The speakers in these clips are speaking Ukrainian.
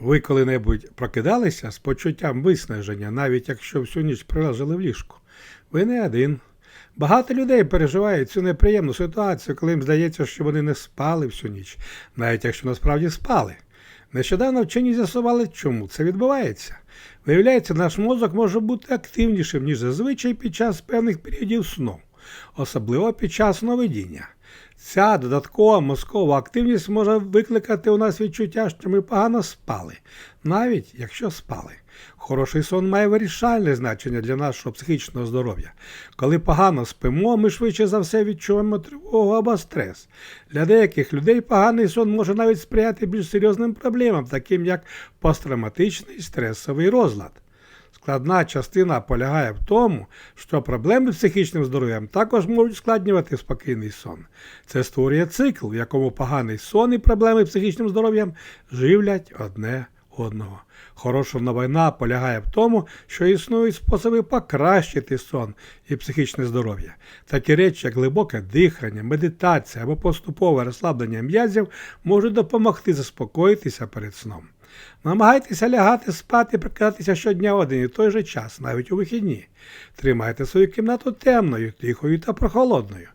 Ви коли-небудь прокидалися з почуттям виснаження, навіть якщо всю ніч прилежали в ліжку? Ви не один. Багато людей переживають цю неприємну ситуацію, коли їм здається, що вони не спали всю ніч, навіть якщо насправді спали. Нещодавно вчені з'ясували, чому це відбувається. Виявляється, наш мозок може бути активнішим, ніж зазвичай під час певних періодів сну, особливо під час сновидіння. Ця додаткова мозкова активність може викликати у нас відчуття, що ми погано спали, навіть якщо спали. Хороший сон має вирішальне значення для нашого психічного здоров'я. Коли погано спимо, ми швидше за все відчуваємо тривогу або стрес. Для деяких людей поганий сон може навіть сприяти більш серйозним проблемам, таким як посттравматичний стресовий розлад. Складна частина полягає в тому, що проблеми з психічним здоров'ям також можуть складнювати спокійний сон. Це створює цикл, в якому поганий сон і проблеми з психічним здоров'ям живлять одне одного. Хороша новина полягає в тому, що існують способи покращити сон і психічне здоров'я. Такі речі, як глибоке дихання, медитація або поступове розслаблення м'язів можуть допомогти заспокоїтися перед сном. Намагайтеся лягати спати і прокидатися щодня один і той же час, навіть у вихідні. Тримайте свою кімнату темною, тихою та прохолодною.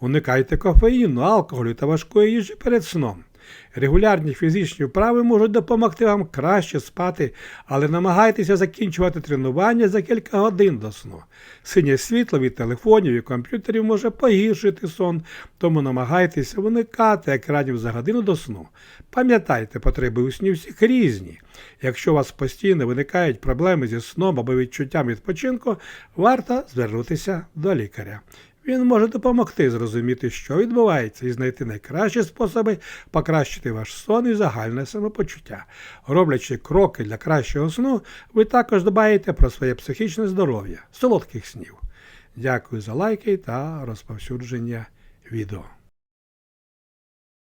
Уникайте кофеїну, алкоголю та важкої їжі перед сном. Регулярні фізичні вправи можуть допомогти вам краще спати, але намагайтеся закінчувати тренування за кілька годин до сну. Синє світло від телефонів і комп'ютерів може погіршити сон, тому намагайтеся уникати екранів за годину до сну. Пам'ятайте, потреби у сні всіх різні. Якщо у вас постійно виникають проблеми зі сном або відчуттям відпочинку, варто звернутися до лікаря. Він може допомогти зрозуміти, що відбувається, і знайти найкращі способи покращити ваш сон і загальне самопочуття. Роблячи кроки для кращого сну, ви також дбаєте про своє психічне здоров'я, солодких снів. Дякую за лайки та розповсюдження відео.